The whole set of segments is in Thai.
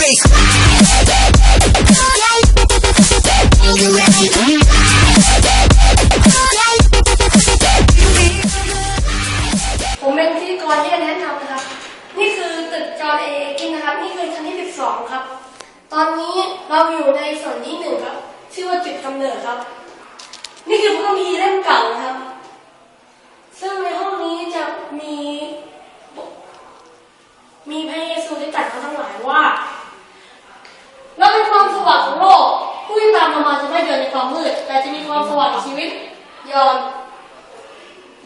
ผมเป็นพิธีกรที่จะแนะนำนะครับ นี่คือตึกจอห์เอกินนะครับ นี่คือชั้นที่ 12 ครับ ตอนนี้เราอยู่ในส่วนที่หนึ่งครับ ชื่อว่าจุดกำเนิดครับ นี่คือพระคัมภีร์เล่มเก่านะครับ ซึ่งในห้องนี้จะมี มีพระเยซูได้ตรัสเขาทั้งหลายว่า เราเป็นความสว่างของโลก ผู้ที่ตามเรามาจะไม่เดินในความมืด แต่จะมีความสว่างในชีวิต ยอห์น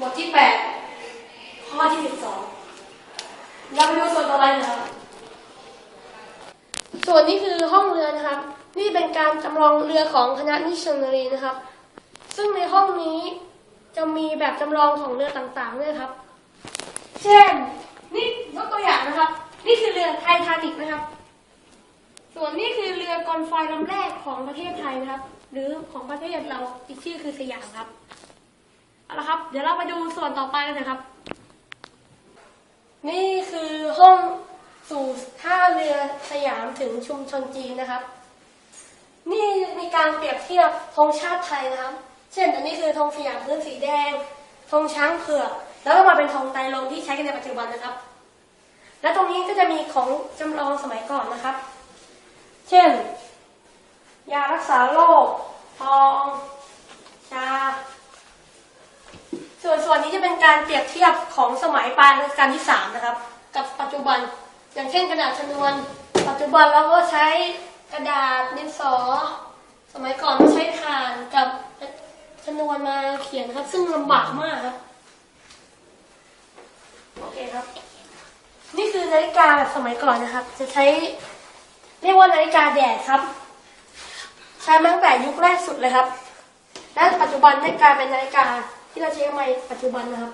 บทที่8ข้อที่12เราไปดูส่วนต่อไปนะครับส่วนนี้คือห้องเรือนะครับ นี่เป็นการจำลองเรือของคณะมิชชันนารีนะครับ ซึ่งในห้องนี้จะมีแบบจำลองของเรือต่างๆด้วยครับ เช่น นี่ยกตัวอย่างนะครับ นี่คือเรือไททานิกนะครับ ส่วนนี้คือเรือกอนไฟลำแรกของประเทศไทยนะครับ หรือของประเทศเราอีกชื่อคือสยามครับเอาละครับ เดี๋ยวเราไปดูส่วนต่อไปกันนะครับ นี่คือห้องสู่ท่าเรือสยามถึงชุมชนจีนนะครับ นี่มีการเปรียบเทียบธงชาติไทยนะครับ เช่นอันนี้คือธงสยามพื้นสีแดงธงช้างเผือกแล้วก็มาเป็นธงไตรรงที่ใช้กันในปัจจุบันนะครับ และตรงนี้ก็จะมีของจำลองสมัยก่อนนะครับ เช่น ยารักษาโรคทองชาส่วนส่วนนี้จะเป็นการเปรียบเทียบของสมัยปลายรัชกาลที่สามนะครับ กับปัจจุบันอย่างเช่นกระดาษชนวน ปัจจุบันเราก็ใช้กระดาษดินสอ สมัยก่อนใช้ถ่านกับชนวนมาเขียนครับ ซึ่งลำบากมากครับโอเคครับ นี่คือนาฬิกาแบบสมัยก่อนนะครับ จะใช้ เรียกว่านาฬิกาแดดครับ ใช้มาตั้งแต่ยุคแรกสุดเลยครับ และปัจจุบันได้กลายเป็นนาฬิกาที่เราใช้กันมาปัจจุบันนะครับ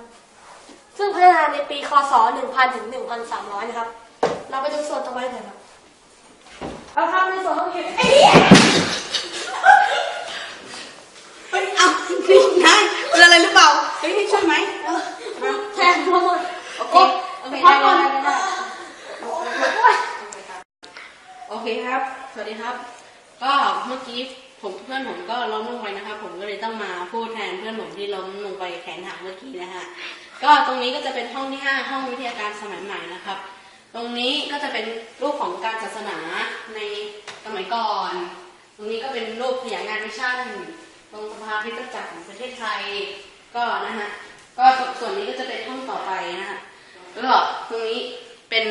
ซึ่งพัฒนาในปีคศ 1000 ถึง 1300 นะครับ เราไปดูส่วนต่อไปกันครับเราทำในส่วนของเห็นไอ้เหี้ยเฮ้ยเอานี่นายเป็นอะไรหรือเปล่าเฮ้ยนี่ช่วยไหมเออมาแทนทั้งหมดโอเคโอเคได้ได้ได้ได้โอ เคครับ สวัสดีครับ ก็เมื่อกี้ผมเพื่อนผมก็ล้มลงไปนะครับ ผมก็เลยต้องมาพูดแทนเพื่อนผมที่ล้มลงไปแขนหักเมื่อกี้นะฮะ ก็ตรงนี้ก็จะเป็นห้องที่ห้าห้องวิทยาการสมัยใหม่นะครับ ตรงนี้ก็จะเป็นรูปของการศาสนาในสมัยก่อน ตรงนี้ก็เป็นรูปพยางานมิชชั่น ตรงสภาพิจจักรของประเทศไทย ก็นะฮะ ก็ส่วนนี้ก็จะเป็นห้องต่อไปนะฮะ แล้วก็ตรงนี้เป็น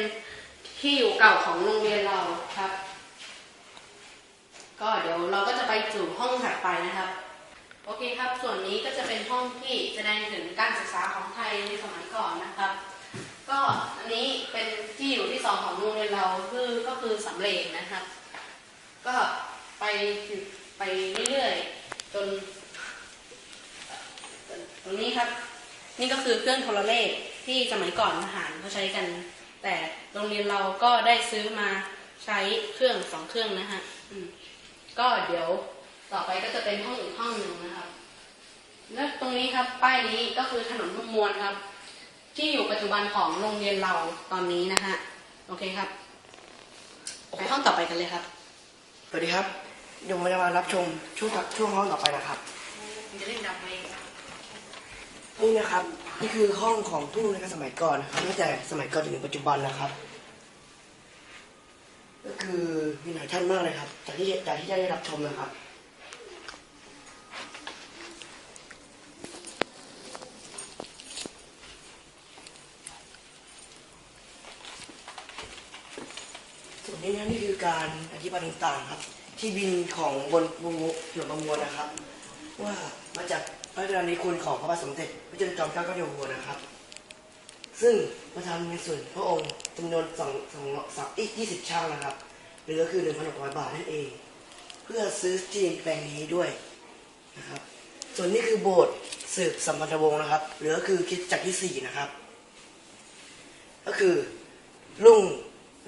ที่อยู่เก่าของโรงเรียนเราครับ ก็เดี๋ยวเราก็จะไปสู่ห้องถัดไปนะครับ โอเคครับ ส่วนนี้ก็จะเป็นห้องที่แสดงถึงการศึกษาของไทยในสมัยก่อนนะครับ ก็อันนี้เป็นที่อยู่ที่สองของโรงเรียนเราคือก็คือสำเร็จนะครับ ก็ไปไปเรื่อยๆจน ตรงนี้ครับ นี่ก็คือเครื่องโทรเลขที่สมัยก่อนทหารเขาใช้กัน แต่โรงเรียนเราก็ได้ซื้อมาใช้เครื่องสองเครื่องนะฮะ ก็เดี๋ยวต่อไปก็จะเป็นห้องอีกห้องหนึ่งนะครับ และตรงนี้ครับป้ายนี้ก็คือถนนพมวลครับ ที่อยู่ปัจจุบันของโรงเรียนเราตอนนี้นะฮะโอเคครับไปห้องต่อไปกันเลยครับสวัสดีครับเดี๋ยวมาจะมารับชมช่วงต่อช่วงห้องต่อไปนะครับจะเล่นดับเองนี่นะครับ นี่คือห้องของผู้ในสมัยก่อนนะครับตั้งแต่สมัยก่อนจนถึงปัจจุบันนะครับ ก็คือ มีหลายท่านมากเลยครับ จากที่จากที่ได้รับชมนะครับส่วนนี้นะนี่คือการอธิบายต่างๆครับ ที่บินของบนบนหลวงประมวลนะครับ ว่ามาจากพระราชนิคุณของพระบาทสมเด็จพระเจ้าจอมเกล้าเจ้าอยู่หัวนะครับ ซึ่งประทานในส่วนพระองค์จำนวนสองสองสองอีกยี่สิบช่างนะครับ หรือก็คือหนึ่งพันหกร้อยบาทนั่นเอง เพื่อซื้อที่ดินแปลงนี้ด้วยนะครับส่วนนี้คือโบสถ์สืบสัมพันธวงศ์นะครับ หรือก็คือคิดจักรที่สี่นะครับ ก็คือรุ่ง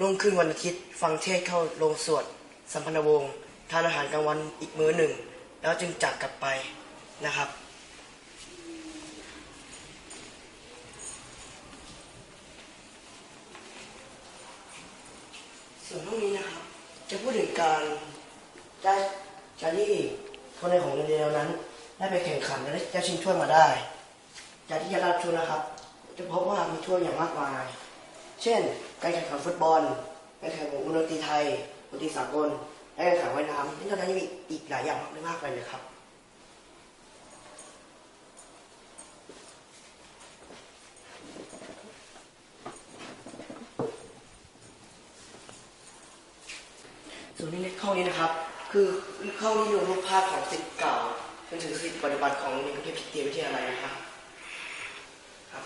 รุ่งขึ้นวันอาทิตย์ฟังเทศเข้าโรงสวดสัมพันธวงศ์ทานอาหารกลางวันอีกมื้อหนึ่ง แล้วจึงจากกลับไปนะครับส่วนห้องนี้นะครับ จะพูดถึงการได้การที่คนในของโรงเรียนเรานั้น ได้ไปแข่งขันและได้ชิงถ้วยมาได้ จากที่จะรับชมนะครับ จะพบว่ามีถ้วยอย่างมากมาย เช่น การแข่งขันฟุตบอล การแข่งของดนตรีไทยดนตรีสากลและการแข่งว่ายน้ำนี่ตอนนั้นยังมีอีกหลายอย่างมากมากเลยเลยครับ ส่วนนี้ในข้อนี้นะครับ คือข้อนี้รวมรูปภาพของสิทธิ์เก่าจนถึงสิทธิ์ปัจจุบันของโรงเรียนกรุงเทพคริสเตียนวิทยาลัยนะครับครับ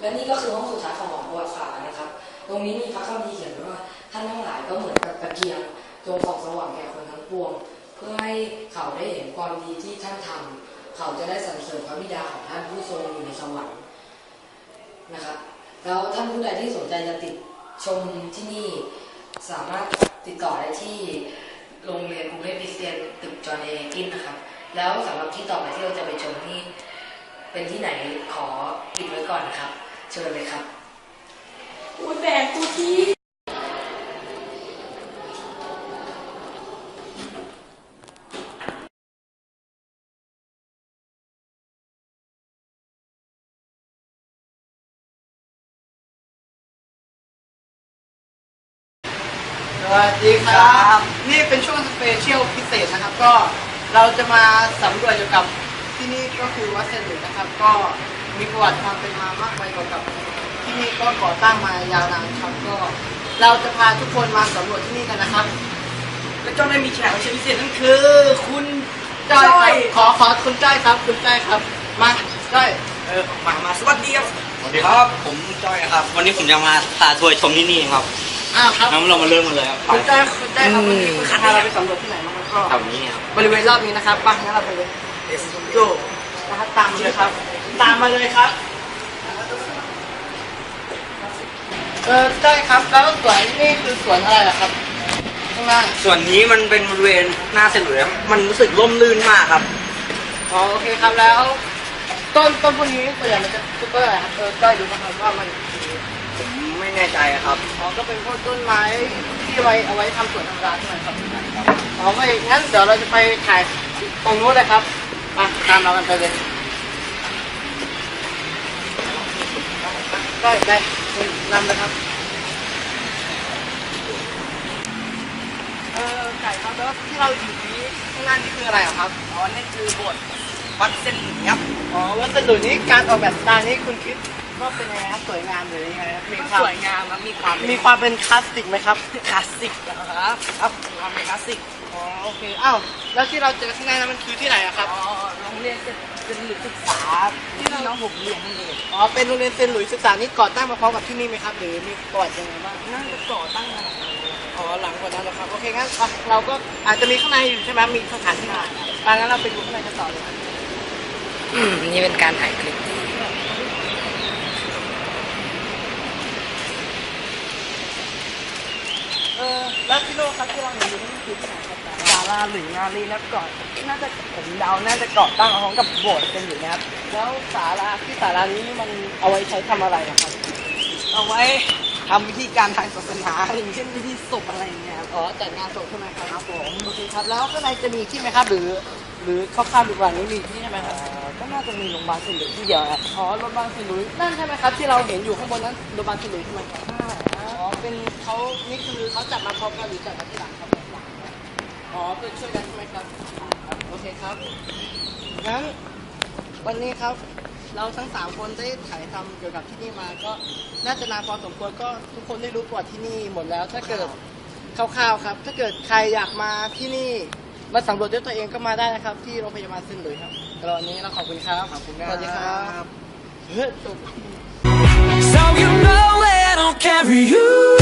และนี่ก็คือห้องสุดท้ายของหอประวัติศาสตร์นะครับ ตรงนี้มีพระคัมภีร์เขียนไว้ว่าท่านทั้งหลายก็เหมือนกับตะเกียงจงส่องสว่างแก่คนทั้งปวง เพื่อให้เขาได้เห็นความดีที่ท่านทำเขาจะได้สรรเสริญพระบิดาของท่านผู้ทรงอยู่ในสวรรค์ นะครับ แล้วท่านผู้ใดที่สนใจจะติดชมที่นี่สามารถติดต่อได้ที่โรงเรียนกรุงเทพพิเศษตึกจอห์นเอกินนะครับ แล้วสำหรับที่ต่อไปที่เราจะไปชมนี่เป็นที่ไหนขอปิดไว้ก่อนนะครับ เชิญเลยครับอุ้ยแบกกูที่ วัสดีครับ นี่เป็นช่วงสเปเชียลพิเศษนะครับ ก็เราจะมาสำรวจเกี่ยวกับที่นี่ก็คือวัดเซนต์หลุยส์นะครับ ก็มีประวัติความเป็นมามากมายเกี่ยวกับ ที่นี่ก็ก่อตั้งมายาวนานครับก็ เราจะพาทุกคนมาสำรวจที่นี่กันนะครับ และจ้องได้มีแขกรับเชิญพิเศษนั่นคือคุณจ้อยครับขอขอคุณจ้อยครับ คุณจ้อยครับ มาจ้อยเออมามาสวัสดีครับสวัสดีครับ ผมจ้อยครับ วันนี้ผมจะมาพาทัวร์ชมที่นี่ครับ อ้าวครับงั้นเรามาเริ่มกันเลยครับคุณจ้อยคุณจ้อยครับวันนี้คุณพาเราไปสำรวจที่ไหนบ้างครับก็แถวนี้เนี่ยครับบริเวณรอบนี้นะครับไปงั้นเราไปเลยเดี๋ยวโยนะครับตามมาเลยครับ ตามมาเลยครับ เออได้ครับแล้วสวนนี่คือสวนอะไรล่ะครับข้างล่างส่วนนี้มันเป็นบริเวณหน้าเซนต์หลุยส์ครับมันรู้สึกร่มรื่นมากครับอ๋อโอเคครับแล้ว ต้นต้นพวกนี้ส่วนใหญ่มันจะซุปเปอร์อะไรครับเออได้ดูบ้างครับว่ามันผม ไม่แน่ใจครับอ๋อก็เป็นพวกต้นไม้ที่ไว้เอาไว้ทำสวนธรรมดาใช่ไหมครับอ๋อไม่งั้นเดี๋ยวเราจะไปถ่ายตรงนู้นเลยครับมาตามเรากันไปเลยได้ได้นำเลยครับเออไก่ครับแล้วที่เราอยู่นี้ข้างหน้านี่คืออะไรเหรอครับอ๋อนี่คือโบสถ์วัดเซนต์หลุยส์ครับอ๋อวัสดุนี้การออกแบบสไตล์นี้คุณคิด ว่าเป็นยังไงครับสวยงามหรือยังไงครับมีความสวยงามครับมีความมีความเป็นคลาสสิกไหมครับคลาสสิกนะครับครับมีความเป็นคลาสสิกอ๋อโอเคอ้าวแล้วที่เราเจอข้างในนั้นมันคือที่ไหนอะครับอ๋อโรงเรียนเป็นหลุยส์ศึกษาที่น้องผมเรียนนั่นเองอ๋อเป็นโรงเรียนเซนต์หลุยส์ศึกษานี่ก่อตั้งมาพร้อมกับที่นี่ไหมครับหรือมีประวัติยังไงบ้างน่าจะก่อตั้งมาอ๋อหลังกว่านั้นเหรอครับโอเคงั้นอะเราก็อาจจะมีข้างในอยู่ใช่ไหมมีสถานที่มาอะงั้นเราไปดูข้างในกันต่อเลยครับอืมนี่เป็นการถ่ายคลิป เออ แล้วที่โลกครับที่เราเห็นอยู่นี่คือที่ไหนครับศาลาหรืองาลีนะก่อนน่าจะผมเดาน่าจะก่อตั้งพร้อมกับโบสถ์เป็นอยู่นะครับ แล้วศาลาที่ศาลานี้นี่มันเอาไว้ใช้ทำอะไรนะครับ เอาไว้ทำพิธีการทางศาสนาอย่างเช่นพิธีศพอะไรอย่างเงี้ยครับอ๋อจัดงานศพใช่ไหมครับครับผมโอเคครับ แล้วข้างในจะมีที่ไหมครับหรือ หรือคร่าวๆดูก่อนนี้มีที่ใช่ไหมครับเอ่อก็น่าจะมีโรงพยาบาลสิริที่เดียวครับอ๋อโรงพยาบาลสิลุยนั่นใช่ไหมครับที่เราเห็นอยู่ข้างบนนั้นโรงพยาบาลสิลุยใช่ไหมครับอ๋อ เป็นเขานี่คือเขาจัดมาพร้อมกันหรือจัดมาที่หลังครับอ๋อเป็นช่วยกันใช่ไหมครับครับ โอเคครับ งั้นวันนี้ครับเราทั้งสามคนได้ถ่ายทำเกี่ยวกับที่นี่มาก็น่าจะนานพอสมควรก็ทุกคนได้รู้ประวัติที่นี่หมดแล้ว ถ้าเกิดคร่าวๆครับ ถ้าเกิดใครอยากมาที่นี่มาสำรวจด้วยตัวเองก็มาได้นะครับ ที่โรงพยาบาลเซนต์หลุยส์ครับตอนนี้เราขอบคุณครับขอบคุณสวัสดีครับ เฮ้ยจบ So you know don't carry you.